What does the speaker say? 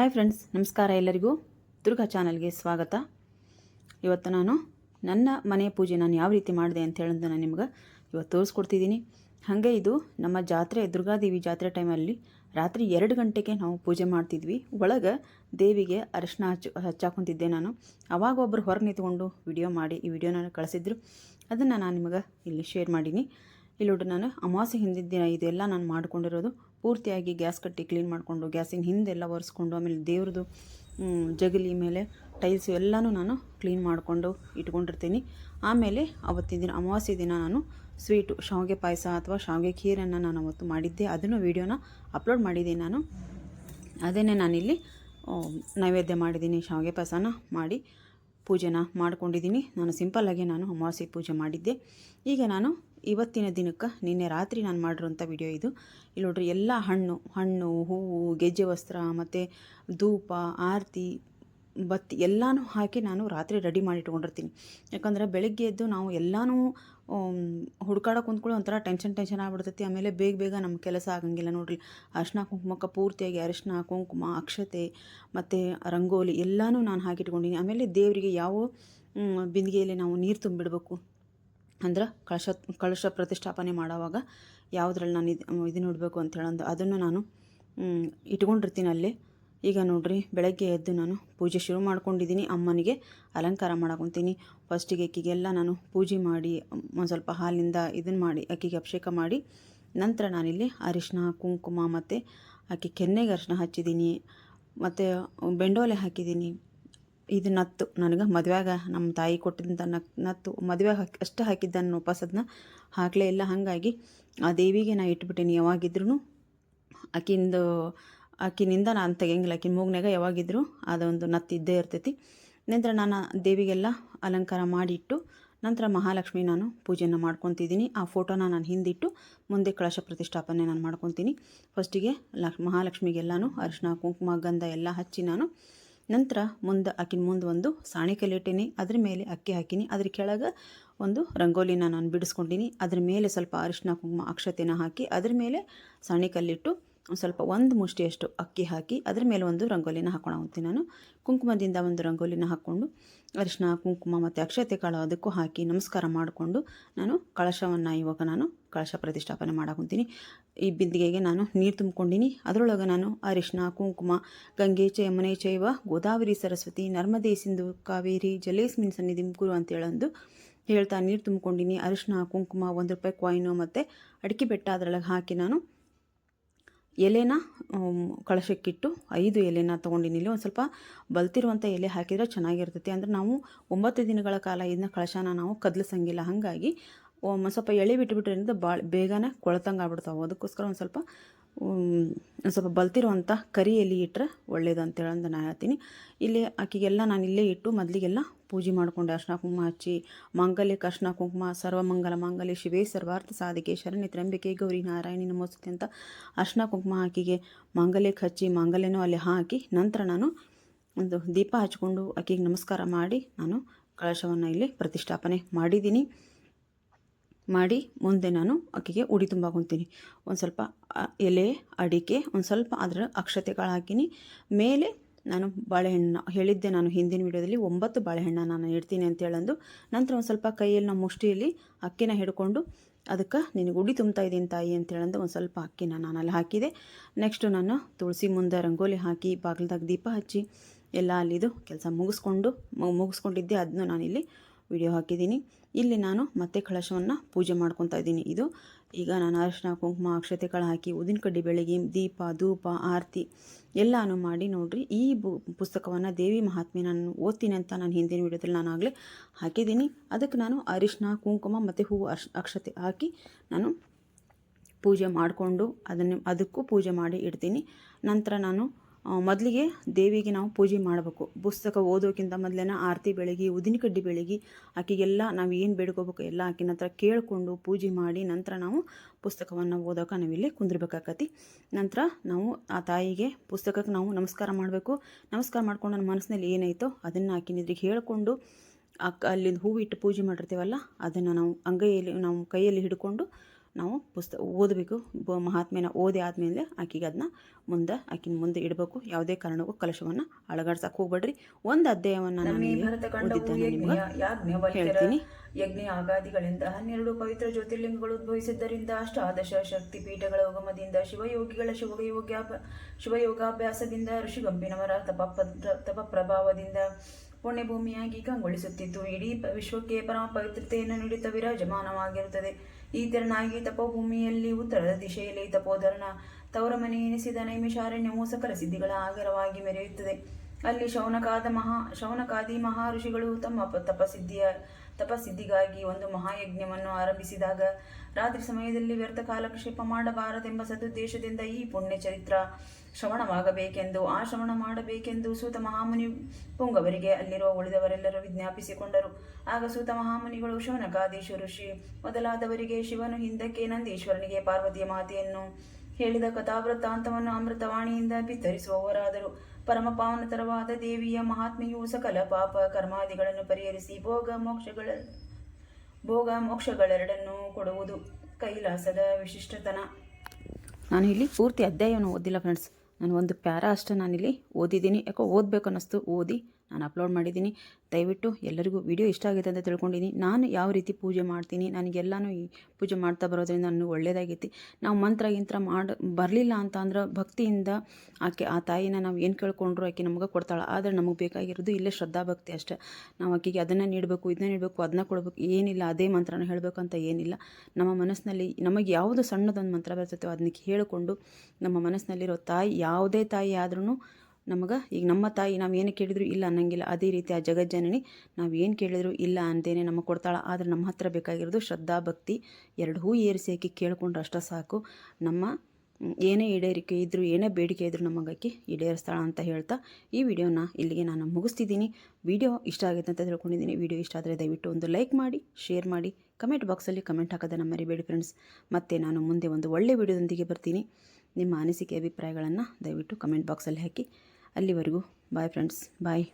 Hi friends, ನಮಸ್ಕಾರ ಎಲ್ಲರಿಗೂ. ದುರ್ಗಾ ಚಾನಲ್ಗೆ ಸ್ವಾಗತ. ಇವತ್ತು ನಾನು ನನ್ನ ಮನೆ ಪೂಜೆ ನಾನು ಯಾವ ರೀತಿ ಮಾಡಿದೆ ಅಂತ ಹೇಳೋದು ನಾನು ನಿಮ್ಗೆ ಇವತ್ತು ತೋರಿಸ್ಕೊಡ್ತಿದ್ದೀನಿ. ಹಾಗೆ ಇದು ನಮ್ಮ ಜಾತ್ರೆ, ದುರ್ಗಾದೇವಿ ಜಾತ್ರೆ ಟೈಮಲ್ಲಿ ರಾತ್ರಿ ಎರಡು ಗಂಟೆಗೆ ನಾವು ಪೂಜೆ ಮಾಡ್ತಿದ್ವಿ. ಒಳಗೆ ದೇವಿಗೆ ಅರಿಶಿನ ಹಚ್ಚು ಹಚ್ಚಾಕೊಂತಿದ್ದೆ ನಾನು. ಅವಾಗ ಒಬ್ಬರು ಹೊರಗೆ ನಿಂತ್ಕೊಂಡು ವಿಡಿಯೋ ಮಾಡಿ ಈ ವಿಡಿಯೋನ ಕಳಿಸಿದ್ರು. ಅದನ್ನು ನಾನು ನಿಮಗೆ ಇಲ್ಲಿ ಶೇರ್ ಮಾಡೀನಿ. ಇಲ್ಲಿ ನೋಡಿ ನಾನು ಅಮಾವಾಸ್ಯೆ ಹಿಂದಿನ ದಿನ ಇದೆಲ್ಲ ನಾನು ಮಾಡ್ಕೊಂಡಿರೋದು. ಪೂರ್ತಿಯಾಗಿ ಗ್ಯಾಸ್ ಕಟ್ಟಿ ಕ್ಲೀನ್ ಮಾಡಿಕೊಂಡು ಗ್ಯಾಸಿನ ಹಿಂದೆಲ್ಲ ಒರೆಸ್ಕೊಂಡು, ಆಮೇಲೆ ದೇವ್ರದ್ದು ಜಗಲಿ ಮೇಲೆ ಟೈಲ್ಸು ಎಲ್ಲನೂ ನಾನು ಕ್ಲೀನ್ ಮಾಡಿಕೊಂಡು ಇಟ್ಕೊಂಡಿರ್ತೀನಿ. ಆಮೇಲೆ ಅವತ್ತಿನ ದಿನ ಅಮಾವಾಸ್ಯೆ ದಿನ ನಾನು ಸ್ವೀಟು ಶಾವಿಗೆ ಪಾಯಸ ಅಥವಾ ಶಾವಿಗೆ ಖೀರನ್ನು ನಾನು ಅವತ್ತು ಮಾಡಿದ್ದೆ. ಅದನ್ನು ವೀಡಿಯೋನ ಅಪ್ಲೋಡ್ ಮಾಡಿದ್ದೀನಿ ನಾನು. ಅದನ್ನೇ ನಾನಿಲ್ಲಿ ನೈವೇದ್ಯ ಮಾಡಿದ್ದೀನಿ, ಶಾವಿಗೆ ಪಾಯಸನ ಮಾಡಿ ಪೂಜೆನ ಮಾಡ್ಕೊಂಡಿದ್ದೀನಿ. ನಾನು ಸಿಂಪಲ್ಲಾಗಿ ನಾನು ಅಮಾವಾಸ್ಯೆ ಪೂಜೆ ಮಾಡಿದ್ದೆ. ಈಗ ನಾನು ಇವತ್ತಿನ ದಿನಕ್ಕೆ ನಿನ್ನೆ ರಾತ್ರಿ ನಾನು ಮಾಡಿರೋಂಥ ವಿಡಿಯೋ ಇದು. ಇಲ್ಲಿ ನೋಡ್ರಿ ಎಲ್ಲ ಹಣ್ಣು ಹಣ್ಣು, ಹೂವು, ಗೆಜ್ಜೆ ವಸ್ತ್ರ ಮತ್ತು ಧೂಪ, ಆರತಿ, ಬತ್ತಿ ಎಲ್ಲನೂ ಹಾಕಿ ನಾನು ರಾತ್ರಿ ರೆಡಿ ಮಾಡಿ ಇಟ್ಕೊಂಡಿರ್ತೀನಿ. ಯಾಕಂದ್ರೆ ಬೆಳಗ್ಗೆ ಎದ್ದು ನಾವು ಎಲ್ಲನೂ ಹುಡ್ಕಾಡೋ ಕುಂತ್ಕೊಳ್ಳೋ ಒಂಥರ ಟೆನ್ಷನ್ ಟೆನ್ಷನ್ ಆಗ್ಬಿಡ್ತೈತಿ. ಆಮೇಲೆ ಬೇಗ ಬೇಗ ನಮ್ಮ ಕೆಲಸ ಆಗಂಗಿಲ್ಲ ನೋಡ್ರಿ. ಅರಿಶಿನ ಕುಂಕುಮಕ್ಕೆ ಪೂರ್ತಿಯಾಗಿ ಅರಿಶಿನ ಕುಂಕುಮ, ಅಕ್ಷತೆ ಮತ್ತು ರಂಗೋಲಿ ಎಲ್ಲನೂ ನಾನು ಹಾಕಿಟ್ಕೊಂಡಿನಿ. ಆಮೇಲೆ ದೇವರಿಗೆ ಯಾವ ಬಿಂದಿಗೆಯಲ್ಲಿ ನಾವು ನೀರು ತುಂಬಿಡಬೇಕು. ಅಂದ್ರೆ ಕಳಶ ಕಳಶ ಪ್ರತಿಷ್ಠಾಪನೆ ಮಾಡೋವಾಗ ಯಾವುದ್ರಲ್ಲಿ ನಾನು ಇದು, ಇದನ್ನ ಇಡಬೇಕು ಅಂತ ಹೇಳಂದು ಅದನ್ನು ನಾನು ಇಟ್ಕೊಂಡಿರ್ತೀನಿ ಅಲ್ಲಿ. ಈಗ ನೋಡ್ರಿ, ಬೆಳಗ್ಗೆ ಎದ್ದು ನಾನು ಪೂಜೆ ಶುರು ಮಾಡ್ಕೊಂಡಿದ್ದೀನಿ. ಅಮ್ಮನಿಗೆ ಅಲಂಕಾರ ಮಾಡಕೊಂತೀನಿ. ಫಸ್ಟಿಗೆ ಅಕ್ಕಿಗೆಲ್ಲ ನಾನು ಪೂಜೆ ಮಾಡಿ ಒಂದು ಸ್ವಲ್ಪ ಹಾಲಿಂದ ಇದನ್ನು ಮಾಡಿ, ಅಕ್ಕಿಗೆ ಅಭಿಷೇಕ ಮಾಡಿ, ನಂತರ ನಾನಿಲ್ಲಿ ಅರಿಶಿನ, ಕುಂಕುಮ ಮತ್ತು ಆಕೆ ಕೆನ್ನೆಗೆ ಅರಿಶಿನ ಹಚ್ಚಿದ್ದೀನಿ. ಮತ್ತು ಬೆಂಡೋಲೆ ಹಾಕಿದ್ದೀನಿ. ಇದು ನತ್ತು. ನನಗೆ ಮದುವೆಯಾಗ ನಮ್ಮ ತಾಯಿ ಕೊಟ್ಟಿದ್ದಂಥ ನಕ್ ನತ್ತು ಮದುವೆಗೆ ಹಾಕಿ, ಅಷ್ಟು ಹಾಕಿದ್ದನ್ನು ವಾಪಸ್ ಅದನ್ನ ಹಾಕಲೇ ಇಲ್ಲ. ಹಾಗಾಗಿ ಆ ದೇವಿಗೆ ನಾ ಇಟ್ಬಿಟ್ಟೀನಿ ಯಾವಾಗಿದ್ರೂ ಆಕಿಂದು, ಆಕಿನಿಂದ ನಾನು ತೆಗಿಯಂಗಿಲ್ಲ. ಆಕಿನ ಮೂಗ್ನಾಗ ಯಾವಾಗಿದ್ರೂ ಅದೊಂದು ನತ್ತು ಇದ್ದೇ ಇರ್ತೈತಿ. ನಂತರ ನಾನು ದೇವಿಗೆಲ್ಲ ಅಲಂಕಾರ ಮಾಡಿಟ್ಟು ನಂತರ ಮಹಾಲಕ್ಷ್ಮಿ ನಾನು ಪೂಜೆಯನ್ನು ಮಾಡ್ಕೊತಿದ್ದೀನಿ. ಆ ಫೋಟೋನ ನಾನು ಹಿಂದಿಟ್ಟು ಮುಂದೆ ಕಳಶ ಪ್ರತಿಷ್ಠಾಪನೆ ನಾನು ಮಾಡ್ಕೊತೀನಿ. ಫಸ್ಟಿಗೆ ಲಕ್, ಮಹಾಲಕ್ಷ್ಮಿಗೆಲ್ಲನೂ ಅರಿಶಿನ ಕುಂಕುಮ, ಗಂಧ ಎಲ್ಲ ಹಚ್ಚಿ ನಾನು ನಂತರ ಮುಂದೆ ಆಕಿನ ಮುಂದೆ ಒಂದು ಸಾಣಿ ಕಲ್ಲಿಟ್ಟೀನಿ ಅದ್ರ ಮೇಲೆ ಅಕ್ಕಿ ಹಾಕೀನಿ, ಅದ್ರ ಕೆಳಗೆ ಒಂದು ರಂಗೋಲಿನ ನಾನು ಬಿಡಿಸ್ಕೊಂಡಿನಿ, ಅದ್ರ ಮೇಲೆ ಸ್ವಲ್ಪ ಅರಿಶಿನ ಕುಂಕುಮ ಅಕ್ಷತೆನ ಹಾಕಿ, ಅದ್ರ ಮೇಲೆ ಸಾಣಿ ಕಲ್ಲಿಟ್ಟು ಒಂದ್ ಸ್ವಲ್ಪ ಒಂದು ಮುಷ್ಟಿಯಷ್ಟು ಅಕ್ಕಿ ಹಾಕಿ ಅದರ ಮೇಲೆ ಒಂದು ರಂಗೋಲಿನ ಹಾಕೋಣ ಹೋಗ್ತೀನಿ ನಾನು. ಕುಂಕುಮದಿಂದ ಒಂದು ರಂಗೋಲಿನ ಹಾಕ್ಕೊಂಡು ಅರಿಶಿನ, ಕುಂಕುಮ ಮತ್ತು ಅಕ್ಷತೆ ಕಾಳು ಅದಕ್ಕೂ ಹಾಕಿ ನಮಸ್ಕಾರ ಮಾಡಿಕೊಂಡು ನಾನು ಕಳಶವನ್ನು ಇವಾಗ ನಾನು ಕಳಶ ಪ್ರತಿಷ್ಠಾಪನೆ ಮಾಡಾಕೊಂತೀನಿ. ಈ ಬಿಂದಿಗೆಗೆ ನಾನು ನೀರು ತುಂಬ್ಕೊಂಡಿನಿ. ಅದರೊಳಗೆ ನಾನು ಅರಿಶಿನ, ಕುಂಕುಮ, ಗಂಗೆ ಚ ಚೈವ, ಗೋದಾವರಿ ಸರಸ್ವತಿ, ನರ್ಮದೇ ಸಿಂಧು, ಕಾವೇರಿ, ಜಲೇಸ್ಮಿನ್ ಸನ್ನಿಧಿ ಮುಗುರು ಅಂತ ಹೇಳಂದು ಹೇಳ್ತಾ ನೀರು ತುಂಬ್ಕೊಂಡಿನಿ. ಅರಿಶಿನ, ಕುಂಕುಮ, ಒಂದು ರೂಪಾಯಿ ಕಾಯಿನು ಮತ್ತು ಅಡಿಕೆ ಬೆಟ್ಟ ಅದರೊಳಗೆ ಹಾಕಿ ನಾನು ಎಲೆನ ಕಳಶಕ್ಕಿಟ್ಟು ಐದು ಎಲೆನ ತೊಗೊಂಡಿನಿ. ಒಂದು ಸ್ವಲ್ಪ ಬಲ್ತಿರುವಂಥ ಎಲೆ ಹಾಕಿದರೆ ಚೆನ್ನಾಗಿರ್ತೈತಿ. ಅಂದರೆ ನಾವು ಒಂಬತ್ತು ದಿನಗಳ ಕಾಲ ಇದನ್ನ ಕಳಶನ ನಾವು ಕದಲಿಸಂಗಿಲ್ಲ. ಹಾಗಾಗಿ ಒಂದು ಸ್ವಲ್ಪ ಎಳೆ ಬಿಟ್ಬಿಟ್ರಿಂದ ಭಾಳ ಬೇಗನೆ ಕೊಳತಂಗೆ ಆಗ್ಬಿಡ್ತಾವೆ ಅದಕ್ಕೋಸ್ಕರ ಒಂದು ಸ್ವಲ್ಪ ಒಂದು ಸ್ವಲ್ಪ ಬಲ್ತಿರುವಂಥ ಕರಿ ಎಲೆ ಇಟ್ಟರೆ ಒಳ್ಳೇದು ಅಂತೇಳಿ ಅಂತ ನಾನು ಹೇಳ್ತೀನಿ. ಇಲ್ಲಿ ಆಕೆಗೆಲ್ಲ ನಾನು ಇಲ್ಲೇ ಇಟ್ಟು ಮೊದಲಿಗೆಲ್ಲ ಪೂಜೆ ಮಾಡಿಕೊಂಡೆ. ಅರ್ಶಿನ ಕುಂಕುಮ ಹಚ್ಚಿ ಮಾಂಗಲ್ಯಕ್ಕೆ ಅರ್ಶಿನ ಕುಂಕುಮ, ಸರ್ವಮಂಗಲ ಮಾಂಗಲ್ಯ ಶಿವೇ ಸರ್ವಾರ್ಥ ಸಾಧಿಕೆ, ಶರಣಿ ತ್ರಂಬಿಕೆ ಗೌರಿ ನಾರಾಯಣಿ ನಮೋಸ್ತುತಿ ಅಂತ ಅರ್ಶಿನ ಕುಂಕುಮ ಆಕೆಗೆ ಮಾಂಗಲ್ಯಕ್ಕೆ ಹಚ್ಚಿ ಮಾಂಗಲ್ಯನೂ ಅಲ್ಲಿ ಹಾಕಿ ನಂತರ ನಾನು ಒಂದು ದೀಪ ಹಚ್ಕೊಂಡು ಆಕೆಗೆ ನಮಸ್ಕಾರ ಮಾಡಿ ನಾನು ಕಳಶವನ್ನು ಇಲ್ಲಿ ಪ್ರತಿಷ್ಠಾಪನೆ ಮಾಡಿದ್ದೀನಿ. ಮಾಡಿ ಮುಂದೆ ನಾನು ಅಕ್ಕಿಗೆ ಉಡಿ ತುಂಬಾಕೊಂತೀನಿ ಒಂದು ಸ್ವಲ್ಪ ಎಲೆ, ಅಡಿಕೆ, ಒಂದು ಸ್ವಲ್ಪ ಅದರ ಅಕ್ಷತೆಗಳು ಹಾಕಿನಿ ಮೇಲೆ ನಾನು ಬಾಳೆಹಣ್ಣು ಹೇಳಿದ್ದೆ ನಾನು ಹಿಂದಿನ ವಿಡಿಯೋದಲ್ಲಿ ಒಂಬತ್ತು ಬಾಳೆಹಣ್ಣ ನಾನು ಇಡ್ತೀನಿ ಅಂತ ಹೇಳಂದು. ನಂತರ ಒಂದು ಸ್ವಲ್ಪ ಕೈಯಲ್ಲಿ ನಾವು ಮುಷ್ಟಿಯಲ್ಲಿ ಅಕ್ಕಿನ ಹಿಡ್ಕೊಂಡು ಅದಕ್ಕೆ ನಿನಗೆ ಉಡಿ ತುಂಬ್ತಾ ಇದ್ದೀನಿ ತಾಯಿ ಅಂತ ಹೇಳಂದು ಒಂದು ಸ್ವಲ್ಪ ಅಕ್ಕಿನ ನಾನು ಅಲ್ಲಿ ಹಾಕಿದೆ. ನೆಕ್ಸ್ಟು ನಾನು ತುಳಸಿ ಮುಂದೆ ರಂಗೋಲಿ ಹಾಕಿ ಬಾಗಿಲ್ದಾಗ ದೀಪ ಹಚ್ಚಿ ಎಲ್ಲ ಅಲ್ಲಿದು ಕೆಲಸ ಮುಗಿಸ್ಕೊಂಡು ಮುಗಿಸ್ಕೊಂಡಿದ್ದೆ. ಅದನ್ನು ನಾನಿಲ್ಲಿ ವಿಡಿಯೋ ಹಾಕಿದ್ದೀನಿ. ಇಲ್ಲಿ ನಾನು ಮತ್ತೆ ಕಳಶವನ್ನು ಪೂಜೆ ಮಾಡ್ಕೊತಾ ಇದ್ದೀನಿ. ಇದು ಈಗ ನಾನು ಅರಿಶಿನ ಕುಂಕುಮ ಅಕ್ಷತೆಗಳು ಹಾಕಿ ಉದಿನ ಕಡ್ಡಿ ಬೆಳಗ್ಗೆ ದೀಪ, ಧೂಪ, ಆರತಿ ಎಲ್ಲನೂ ಮಾಡಿ ನೋಡ್ರಿ. ಈ ಬು ಪುಸ್ತಕವನ್ನು ದೇವಿ ಮಹಾತ್ಮೆ ನಾನು ಓದ್ತೀನಿ ಅಂತ ನಾನು ಹಿಂದಿನ ವಿಡಿಯೋದಲ್ಲಿ ನಾನು ಆಗಲೇ ಹಾಕಿದ್ದೀನಿ. ಅದಕ್ಕೆ ನಾನು ಅರಿಶಿನ ಕುಂಕುಮ ಮತ್ತು ಹೂವು ಅಕ್ಷತೆ ಹಾಕಿ ನಾನು ಪೂಜೆ ಮಾಡಿಕೊಂಡು ಅದನ್ನು ಅದಕ್ಕೂ ಪೂಜೆ ಮಾಡಿ ಇಡ್ತೀನಿ. ನಂತರ ನಾನು ಮೊದಲಿಗೆ ದೇವಿಗೆ ನಾವು ಪೂಜೆ ಮಾಡಬೇಕು. ಪುಸ್ತಕ ಓದೋಕ್ಕಿಂತ ಮೊದಲೇನ ಆರತಿ ಬೆಳಗಿ, ಉದಿನ ಕಡ್ಡಿ ಬೆಳಗಿ, ಆಕೆಗೆಲ್ಲ ನಾವು ಏನು ಬೇಡ್ಕೋಬೇಕು ಎಲ್ಲ ಆಕಿನ ಹತ್ರ ಕೇಳಿಕೊಂಡು ಪೂಜೆ ಮಾಡಿ ನಂತರ ನಾವು ಪುಸ್ತಕವನ್ನು ಓದೋಕೆ ನಾವಿಲ್ಲಿ ಕುಂದಿರ್ಬೇಕಾಕತಿ. ನಂತರ ನಾವು ಆ ತಾಯಿಗೆ ಪುಸ್ತಕಕ್ಕೆ ನಾವು ನಮಸ್ಕಾರ ಮಾಡಬೇಕು. ನಮಸ್ಕಾರ ಮಾಡ್ಕೊಂಡು ನನ್ನ ಮನಸ್ಸಿನಲ್ಲಿ ಏನಾಯಿತೋ ಅದನ್ನು ಆಕಿನ ಎದುರಿಗೆ ಹೇಳಿಕೊಂಡು ಅಲ್ಲಿಂದ ಹೂವು ಇಟ್ಟು ಪೂಜೆ ಮಾಡಿರ್ತೀವಲ್ಲ ಅದನ್ನು ನಾವು ಅಂಗೈಯಲ್ಲಿ ನಾವು ಕೈಯಲ್ಲಿ ಹಿಡ್ಕೊಂಡು ನಾವು ಪುಸ್ತಕ ಓದಬೇಕು. ಬ ಮಹಾತ್ಮೆನ ಓದಿ ಆದಮೇಲೆ ಆಕಿಗೆ ಅದನ್ನ ಮುಂದೆ ಆಕಿನ ಮುಂದೆ ಇಡಬೇಕು. ಯಾವುದೇ ಕಾರಣಕ್ಕೂ ಕಲಶವನ್ನು ಅಳಗಾಡ್ಸಕ್ಕೆ ಹೋಗ್ಬೇಡ್ರಿ. ಒಂದು ಅಧ್ಯಾಯವನ್ನು ನಾನು ಹೇಳ್ತೀನಿ. ಯಜ್ಞ ಆಗಾದಿಗಳಿಂದ ಹನ್ನೆರಡು ಪವಿತ್ರ ಜ್ಯೋತಿರ್ಲಿಂಗಗಳು ಉದ್ಭವಿಸಿದ್ದರಿಂದ ಅಷ್ಟಾದಶ ಶಕ್ತಿ ಪೀಠಗಳ ಉಗಮದಿಂದ ಶಿವಯೋಗಿಗಳ ಶಿವಯೋಗ್ಯಾಭ ಶಿವಯೋಗಾಭ್ಯಾಸದಿಂದ ಋಷಿಗಂಭಿನವರ ತಪ ತಪ ಪ್ರಭಾವದಿಂದ ಪುಣ್ಯಭೂಮಿಯಾಗಿ ಕಂಗೊಳಿಸುತ್ತಿದ್ದು ಇಡೀ ವಿಶ್ವಕ್ಕೆ ಪರಮ ಪವಿತ್ರತೆಯನ್ನು ನೀಡುತ್ತ ವಿರಾಜಮಾನವಾಗಿರುತ್ತದೆ ಈ ತೆರನಾಗಿ ತಪೋಭೂಮಿಯಲ್ಲಿ ಉತ್ತರದ ದಿಶೆಯಲ್ಲಿ ತಪೋಧರಣ ತವರ ಮನೆ ಎನಿಸಿದ ನೈಮಿಷಾರಣ್ಯವು ಸಕಲ ಸಿದ್ಧಿಗಳ ಆಗರವಾಗಿ ಮೆರೆಯುತ್ತದೆ. ಅಲ್ಲಿ ಶೌನಕಾದ ಮಹಾ, ಶೌನಕಾದಿ ಋಷಿಗಳು ತಮ್ಮ ತಪಸಿದ್ಧಿಯ ತಪಸಿದ್ಧಿಗಾಗಿ ಒಂದು ಮಹಾಯಜ್ಞವನ್ನು ಆರಂಭಿಸಿದಾಗ, ರಾತ್ರಿ ಸಮಯದಲ್ಲಿ ವ್ಯರ್ಥ ಕಾಲಕ್ಷೇಪ ಮಾಡಬಾರದೆಂಬ ಸದುದ್ದೇಶದಿಂದ ಈ ಪುಣ್ಯ ಚರಿತ್ರ ಶ್ರವಣವಾಗಬೇಕೆಂದು ಆ ಶ್ರವಣ ಮಾಡಬೇಕೆಂದು ಸೂತ ಮಹಾಮುನಿ ಪುಂಗವರಿಗೆ ಅಲ್ಲಿರುವ ಉಳಿದವರೆಲ್ಲರೂ ವಿಜ್ಞಾಪಿಸಿಕೊಂಡರು. ಆಗ ಸೂತ ಮಹಾಮುನಿಗಳು ಶೌನಕಾದೇಶ ಋಷಿ ಮೊದಲಾದವರಿಗೆ ಶಿವನು ಹಿಂದಕ್ಕೆ ನಂದೀಶ್ವರನಿಗೆ ಪಾರ್ವತಿಯ ಮಾತೆಯನ್ನು ಹೇಳಿದ ಕಥಾವೃತ್ತಾಂತವನ್ನು ಅಮೃತವಾಣಿಯಿಂದ ಬಿತ್ತರಿಸುವವರಾದರು. ಪರಮ ಪಾವನತರವಾದ ದೇವಿಯ ಮಹಾತ್ಮೆಯು ಸಕಲ ಪಾಪ ಕರ್ಮಾದಿಗಳನ್ನು ಪರಿಹರಿಸಿ ಭೋಗ ಮೋಕ್ಷಗಳ ಭೋಗ ಮೋಕ್ಷಗಳೆರಡನ್ನೂ ಕೊಡುವುದು ಕೈಲಾಸದ ವಿಶಿಷ್ಟತನ. ನಾನು ಇಲ್ಲಿ ಪೂರ್ತಿ ಅಧ್ಯಾಯವನ್ನು ಓದಿಲ್ಲ ಫ್ರೆಂಡ್ಸ್ ನಾನು ಒಂದು ಪ್ಯಾರ ಅಷ್ಟೇ ನಾನಿಲ್ಲಿ ಓದಿದ್ದೀನಿ. ಯಾಕೋ ಓದಬೇಕು ಅನ್ನಿಸ್ತು, ಓದಿ ನಾನು ಅಪ್ಲೋಡ್ ಮಾಡಿದ್ದೀನಿ. ದಯವಿಟ್ಟು ಎಲ್ಲರಿಗೂ ವಿಡಿಯೋ ಇಷ್ಟ ಆಗಿದೆ ಅಂತ ತಿಳ್ಕೊಂಡಿದ್ದೀನಿ. ನಾನು ಯಾವ ರೀತಿ ಪೂಜೆ ಮಾಡ್ತೀನಿ? ನನಗೆಲ್ಲನೂ ಈ ಪೂಜೆ ಮಾಡ್ತಾ ಬರೋದರಿಂದ ನನಗೆ ಒಳ್ಳೇದಾಗೈತಿ. ನಾವು ಮಂತ್ರ ಗಿಂತ್ರ ಮಾಡಿ, ಬರಲಿಲ್ಲ ಅಂತ ಅಂದ್ರೆ ಭಕ್ತಿಯಿಂದ ಆಕೆ, ಆ ತಾಯಿನ ನಾವು ಏನು ಕೇಳ್ಕೊಂಡ್ರು ಆಕೆ ನಮಗೆ ಕೊಡ್ತಾಳೆ. ಆದರೆ ನಮಗೆ ಬೇಕಾಗಿರೋದು ಇಲ್ಲೇ ಶ್ರದ್ಧಾ ಭಕ್ತಿ ಅಷ್ಟೇ. ನಾವು ಆಕೆಗೆ ಅದನ್ನು ನೀಡಬೇಕು ಇದನ್ನ ನೀಡಬೇಕು ಅದನ್ನ ಕೊಡಬೇಕು, ಏನಿಲ್ಲ, ಅದೇ ಮಂತ್ರನ ಹೇಳಬೇಕಂತ ಏನಿಲ್ಲ. ನಮ್ಮ ಮನಸ್ಸಿನಲ್ಲಿ ನಮಗೆ ಯಾವುದು ಸಣ್ಣದೊಂದು ಮಂತ್ರ ಬರ್ತೈತೋ ಅದನ್ನ ಹೇಳಿಕೊಂಡು ನಮ್ಮ ಮನಸ್ಸಿನಲ್ಲಿರೋ ತಾಯಿ, ಯಾವುದೇ ತಾಯಿ ಆದ್ರೂ ನಮಗೆ, ಈಗ ನಮ್ಮ ತಾಯಿ ನಾವು ಏನು ಕೇಳಿದ್ರು ಇಲ್ಲ ಅನ್ನಂಗಿಲ್ಲ. ಅದೇ ರೀತಿ ಆ ಜಗಜ್ಜನನಿ ನಾವು ಏನು ಕೇಳಿದ್ರು ಇಲ್ಲ ಅಂತೇನೆ ನಮಗೆ ಕೊಡ್ತಾಳೆ. ಆದರೆ ನಮ್ಮ ಹತ್ರ ಬೇಕಾಗಿರೋದು ಶ್ರದ್ಧಾ, ಭಕ್ತಿ ಎರಡು ಹೂ ಏರಿಸಿ ಹಾಕಿ ಕೇಳ್ಕೊಂಡ್ರೆ ಅಷ್ಟೇ ಸಾಕು. ನಮ್ಮ ಏನೇ ಈಡೇರಿಕೆ ಇದ್ದರೂ ಏನೇ ಬೇಡಿಕೆ ಇದ್ದರೂ ನಮಗಕ್ಕೆ ಈಡೇರಿಸ್ತಾಳ ಅಂತ ಹೇಳ್ತಾ ಈ ವಿಡಿಯೋನ ಇಲ್ಲಿಗೆ ನಾನು ಮುಗಿಸ್ತಿದ್ದೀನಿ. ವಿಡಿಯೋ ಇಷ್ಟ ಆಗುತ್ತೆ ಅಂತ ತಿಳ್ಕೊಂಡಿದ್ದೀನಿ. ವಿಡಿಯೋ ಇಷ್ಟ ಆದರೆ ದಯವಿಟ್ಟು ಒಂದು ಲೈಕ್ ಮಾಡಿ, ಶೇರ್ ಮಾಡಿ. ಕಮೆಂಟ್ ಬಾಕ್ಸಲ್ಲಿ ಕಮೆಂಟ್ ಹಾಕೋದನ್ನು ಮರಿಬೇಡಿ ಫ್ರೆಂಡ್ಸ್. ಮತ್ತು ನಾನು ಮುಂದೆ ಒಂದು ಒಳ್ಳೆಯ ವಿಡಿಯೋದೊಂದಿಗೆ ಬರ್ತೀನಿ. ನಿಮ್ಮ ಅನಿಸಿಕೆ, ಅಭಿಪ್ರಾಯಗಳನ್ನು ದಯವಿಟ್ಟು ಕಮೆಂಟ್ ಬಾಕ್ಸಲ್ಲಿ ಹಾಕಿ. ಅಲ್ಲಿವರೆಗೂ. Bye friends bye